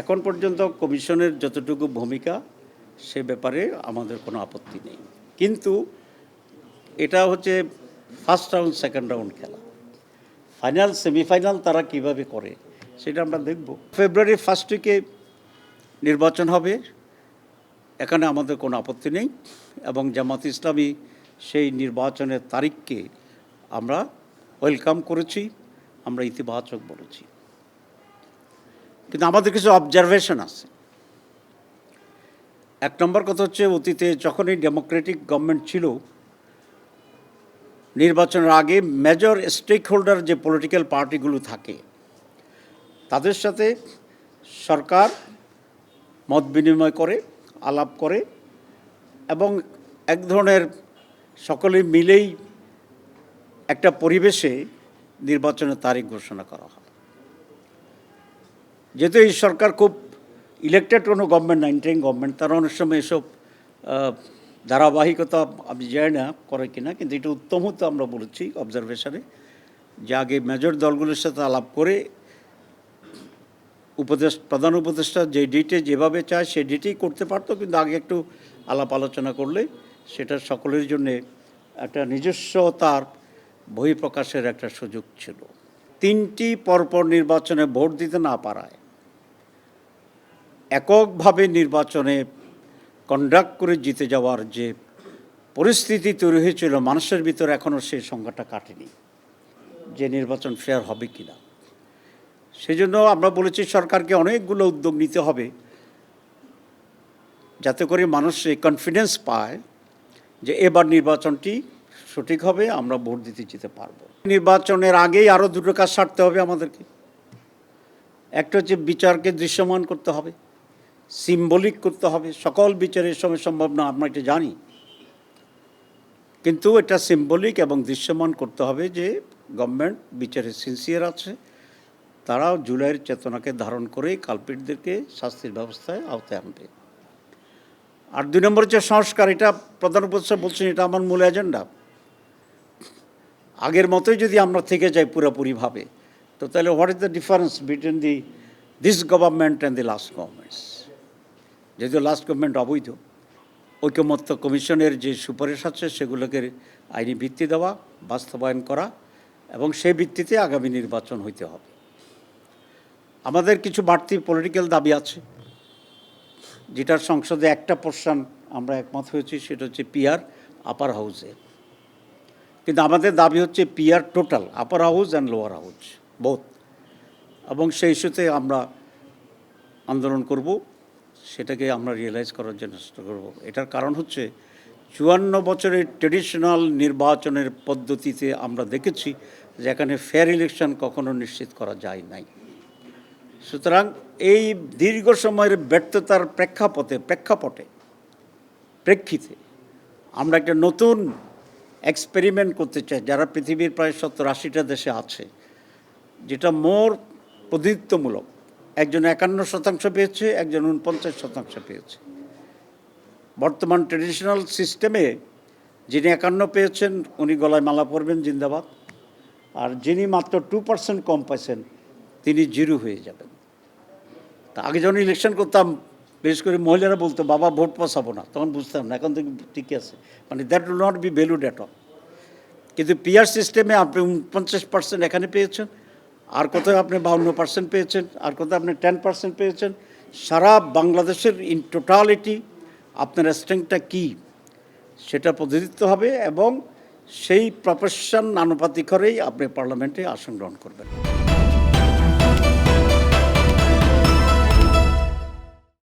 এখন পর্যন্ত কমিশনের যতটুকু ভূমিকা, সে ব্যাপারে আমাদের কোনো আপত্তি নেই। কিন্তু এটা হচ্ছে ফার্স্ট রাউন্ড সেকেন্ড রাউন্ড খেলা। ফাইনাল সেমিফাইনাল তারা কীভাবে করে, সেটা আমরা দেখব। ফেব্রুয়ারি ফার্স্ট উইকে নির্বাচন হবে, এখানে আমাদের কোনো আপত্তি নেই এবং জামাত ইসলামী সেই নির্বাচনের তারিখকে আমরা ওয়েলকাম করেছি, আমরা ইতিবাচক বলেছি। কিন্তু আমাদের কিছু অবজারভেশন আছে। এক নম্বর কথা হচ্ছে অতীতে যখনই ডেমোক্রেটিক গভর্নমেন্ট ছিল, নির্বাচনের আগে মেজর স্টেক হোল্ডার যে পলিটিক্যাল পার্টিগুলো থাকে, তাদের সাথে সরকার মত বিনিময় করে, আলাপ করে এবং এক ধরনের সকলে মিলেই একটা পরিবেশে নির্বাচনের তারিখ ঘোষণা করা হয়। যেহেতু এই সরকার খুব ইলেকটেড কোনো গভর্নমেন্ট না ইন্টারিং গভর্নমেন্ট তারা অনেক সময় এসব ধারাবাহিকতা আমি জানি না করে কিনা, কিন্তু এটা উত্তম হতো আমরা বলেছি অবজারভেশনে যে আগে মেজর দলগুলোর সাথে আলাপ করে উপদেশ প্রধান উপদেষ্টা যে ডেটে যেভাবে চায় সেই ডেটেই করতে পারতো, কিন্তু আগে একটু আলাপ আলোচনা করলে সেটা সকলের জন্যে একটা নিজস্বতার বহিঃপ্রকাশের একটা সুযোগ ছিল। তিনটি পরপর নির্বাচনে ভোট দিতে না পারায় এককভাবে নির্বাচনে কন্ডাক্ট করে জিতে যাওয়ার যে পরিস্থিতি তৈরি হয়েছিল, মানুষের ভিতরে এখনও সেই সংখ্যাটা কাটেনি যে নির্বাচন ফেয়ার হবে কি না সেজন্য আমরা বলেছি সরকারকে অনেকগুলো উদ্যোগ নিতে হবে যাতে করে মানুষ এই কনফিডেন্স পায় যে এবার নির্বাচনটি সঠিক হবে, আমরা ভোট দিতে যেতে পারব। নির্বাচনের আগেই আরও দুটো কাজ সারতে হবে আমাদেরকে। একটা হচ্ছে বিচারকে দৃশ্যমান করতে হবে সিম্বলিক করতে হবে। সকল বিচারের সময় সম্ভব না, আমরা এটা জানি। কিন্তু এটা সিম্বলিক এবং দৃশ্যমান করতে হবে যে গভর্নমেন্ট বিচারে সিনসিয়ার আছে। তারাও জুলাইয়ের চেতনাকে ধারণ করে কালপিটদেরকে শাস্তির ব্যবস্থায় আওতায় আনবে। আর দুই নম্বর হচ্ছে সংস্কার, এটা প্রধান উপদেষ্টা বলছেন, এটা আমার মূল এজেন্ডা আগের মতোই যদি আমরা থেকে যাই পুরোপুরিভাবে, তো তাহলে what is the difference between the this government and the last governments যদিও লাস্ট গভর্নমেন্ট অবৈধ, ঐকমত্য কমিশনের যে সুপারিশ আছে সেগুলোকে আইনি ভিত্তি দেওয়া, বাস্তবায়ন করা, এবং সেই ভিত্তিতে আগামী নির্বাচন হইতে হবে। আমাদের কিছু বাড়তি পলিটিক্যাল দাবি আছে, যেটার সংসদে একটা পোর্শন আমরা একমত হয়েছি, সেটা হচ্ছে পিয়ার আপার হাউসে কিন্তু আমাদের দাবি হচ্ছে PR total, upper house and lower house both এবং সেই ইস্যুতে আমরা আন্দোলন করব, সেটাকে আমরা রিয়েলাইজ করার জন্য চেষ্টা করব। এটার কারণ হচ্ছে চুয়ান্ন বছরের ট্রেডিশনাল নির্বাচনের পদ্ধতিতে আমরা দেখেছি যে এখানে ফেয়ার ইলেকশন কখনো নিশ্চিত করা যায় নাই। সুতরাং এই দীর্ঘ সময়ের ব্যর্থতার প্রেক্ষাপটে প্রেক্ষাপটে, প্রেক্ষিতে আমরা একটা নতুন এক্সপেরিমেন্ট করতে চায়, যারা পৃথিবীর প্রায় সত্তর আশিটা দেশে আছে, যেটা মোর প্রতিনিধিত্বমূলক। একজন একান্ন শতাংশ পেয়েছে, একজন উনপঞ্চাশ শতাংশ পেয়েছে। বর্তমান ট্রেডিশনাল সিস্টেমে যিনি একান্ন পেয়েছেন, উনি গলায় মালা পরবেন, জিন্দাবাদ। আর যিনি মাত্র টু পার্সেন্ট কম পাইছেন, তিনি জিরো হয়ে যাবেন। তা আগে যখন ইলেকশন করতাম বিশেষ করে মহিলারা বলতো, বাবা, ভোট পচাবো না। তখন বুঝতাম না, এখন তো ঠিকই আছে। মানে that will not be valued at all কিন্তু পিআর সিস্টেমে আপনি পঞ্চাশ পার্সেন্ট এখানে পেয়েছেন, আর কোথাও আপনি বাউন্ন পার্সেন্ট পেয়েছেন, আর কোথাও আপনি টেন পার্সেন্ট পেয়েছেন। সারা বাংলাদেশের ইন টোটালিটি আপনার স্ট্রেংথটা কী? সেটা প্রতিনিধিত্ব হবে এবং সেই প্রফেশন আনুপাতিক করেই আপনি পার্লামেন্টে আসন গ্রহণ করবেন।